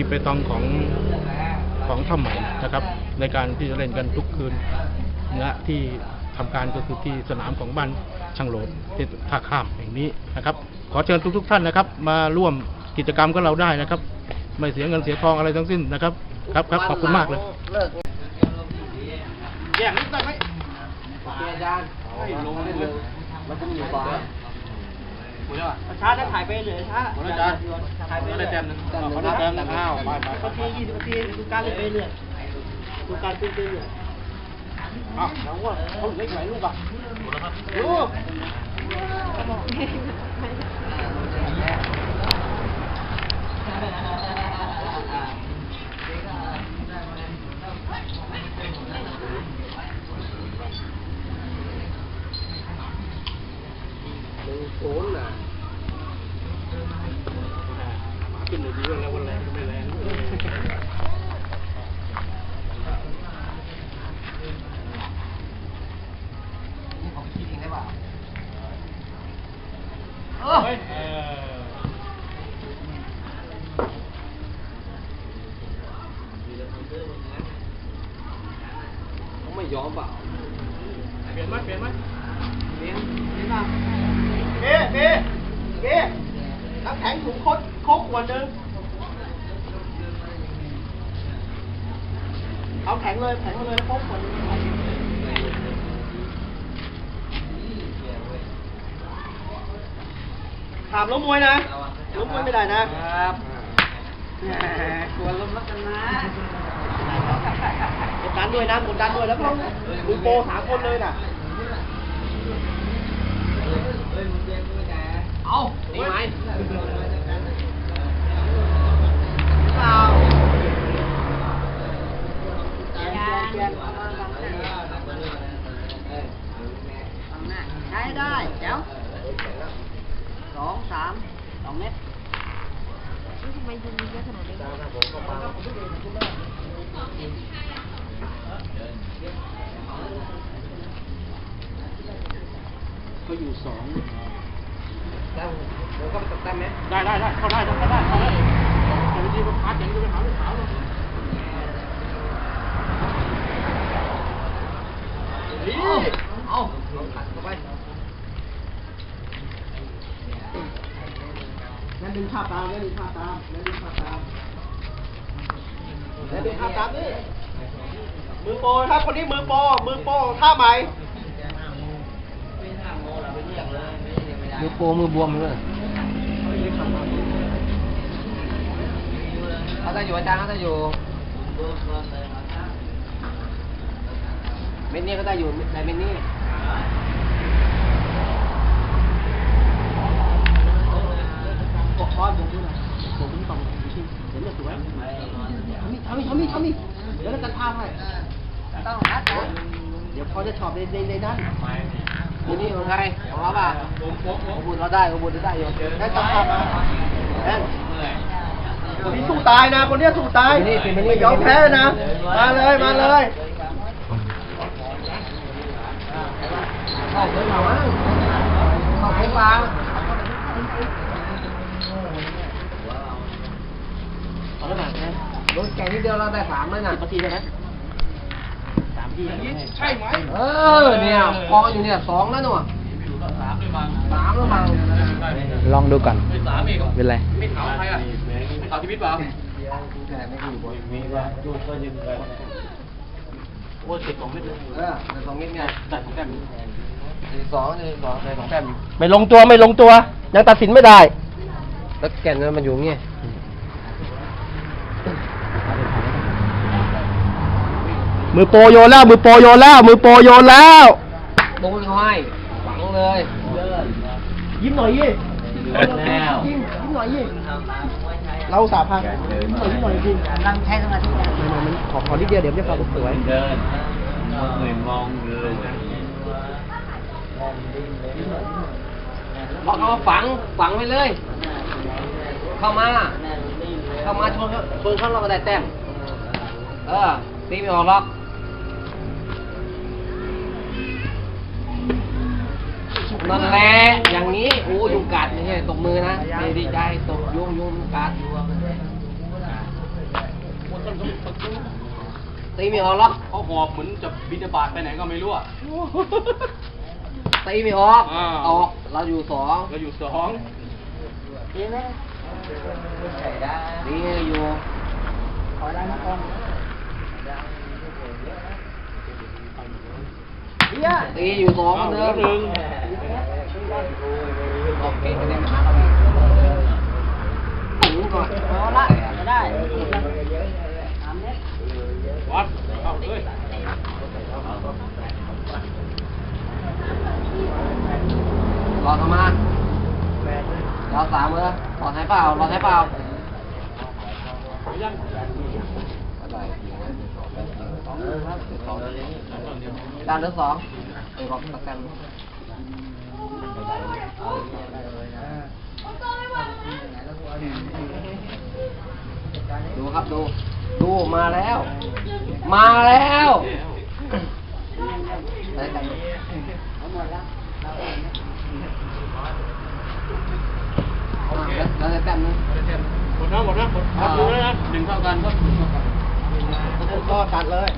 ที่เปตองของของท่าใหม่นะครับ ในการที่จะเล่นกันทุกคืนนะที่ทำการก็คือที่สนามของบ้านช่างโหลดที่ท่าข้ามแห่งนี้นะครับ ขอเชิญทุกๆท่านนะครับ มาร่วมกิจกรรมกับเราได้นะครับ ไม่เสียเงินเสียทองอะไรทั้งสิ้นนะครับ ครับครับขอบคุณมากเลยเลิกแยกนิดได้ไหมโอเคอาจารย์ให้ลงได้เลยมันจะมีอยู่ ก่อนช้าจะถ่ายไปเลยช้าขอบคุณอาจารย์ถ่ายไปขอเลได้ยแต้มหนึงขอได้แต้มหนึงอ้าวไปไปนาทียี่สิบนาทีดูการเลยไปเรื่อยดูการเป็นไปเรื่อยอ้าวแล้วว่าเขาเหลืออีกหลายลูกอะลูกหนึ่งศูนย์น่ะ ขึ้นเลยดีแล้ววันแรง ไม่แรงนี่ผมคิดเองได้เปล่าเฮ้ยไม่ยอมเปล่าเปลี่ยนไหมเปลี่ยนไหมเลี้ยงเลี้ยงมาเบ๊เบ๊เบ๊น้ำแข็งถุงคตรโคกขวดหนึง งเลยแข็งมาเลยโคกขวดหนึงถามล้มมวยนะล้มมวยไม่ได้นะครับกลัวลมรักกันนะกดดันด้วยนะกดดันด้วยแล้วก็มือโปรสามคนเลยน่ะเอาดีไหม เปล่า ใช้ได้เดี๋ยว สองสามสองเมตรทำไมยุงมีเยอะขนาดนี้เขาอยู่สองแต้มเดี๋ยวก็ไปตกแต้มไหมได้ได้ได้เข้าได้เข้าได้เข้าได้เดี๋ยวดีๆมันพัดอย่างนี้ไปหาลูกสาวเลยเอาเอาขัดเข้าไป นั่นดึงภาพตามนั่นดึงภาพตามนั่นดึงภาพตามนั่นดึงภาพตามนี่มือโปรครับคนนี้มือโปรมือโปรท่าใหม่มือโปรมือบวมเลยเขาจะอยู่อาจารย์เขาจะอยู่เม็ดนี้ก็ได้อยู่ในเม็ดนี้ กดคอนผมดูหน่อยผมดูสองทีเห็นไหมสวยทำนี่ทำนี่ทำนี่ทำนี่เดี๋ยวเราจะทำให้ ต้องนัดนะ เดี๋ยวเขา จะชอบในในในนั้นทีนี้ของใครของเราป่ะของบุญเราได้ของบุญเราได้อยู่ได้จับภาพมาแอนคนนี้สู้ตายนะคนนี้สู้ตายไม่ยอมแพ้นะ มาเลยมาเลยเข้าไปหน่อยเข้าไปวางเอาแล้วนะรถแกนิดเดียวเราได้สามเลยนะนาทีใช่ไห มสามทีใช่ไหมเออเนี่ยกองอยู่เนี่ยสองแล้วหนูสามแล้วมั้งลองดูก่อนเป็นไรไม่ถามใครอะไม่ถามชีวิตเปล่าโอ้ยติดสองเม็ดเลยเออในสองเม็ดไงได้สองแต้มในสองในสองในสองแต้มไม่ลงตัวไม่ลงตัว ยังตัดสินไม่ได้ แล้วแก่นนั้นมันอยู่เงี้ย มือโปรโยนแล้ว มือโปรโยนแล้ว มือโปรโยนแล้วโดนเขาให้ฝังเลยยิ้มหน่อยยี่แล้วยิ้มยิ้มหน่อยยี่เราสาพังยิ้มหน่อยยิ้มหน่อยจริงนั่งใช้สมาธิกันไม่ไม่มันขอขอนิดเดียวเดี๋ยวจะฟังสวยเดินมองมองเลยบอกเขาว่าฝังฝังไปเลย เข้ามา เข้ามาชนเขาชนเขาเราก็ได้แต้มเออตีไม่ออกหรอก นั่นแหละอย่างนี้โอ้ยุงกัดไม่ใช่ตบมือนะไม่ดีใจตบยุงยุงกัดตีไม่ออกหรอกเขาหอบเหมือนจะบินบาตไปไหนก็ไม่รู้อะตีไม่ออกอ่าออกเราอยู่สองเราอยู่สองตีอยู่ตีอยู่สองเหมือนเดิมหนึ่งโอเคไปเล่นหาเราอีกถึงก่อนพอละได้วัดเอาเลย รอทำมารอสามเลยรอให้เปล่ารอให้เปล่ายังการเหลือสองเออบอกตะกัน ดูครับดู ดูมาแล้ว มาแล้วได้กันแล้วจะแต้มนึงหมดแล้วหมดแล้วหมดครับดูแล้วนะหนึ่งเท่ากันก็ตัดเลย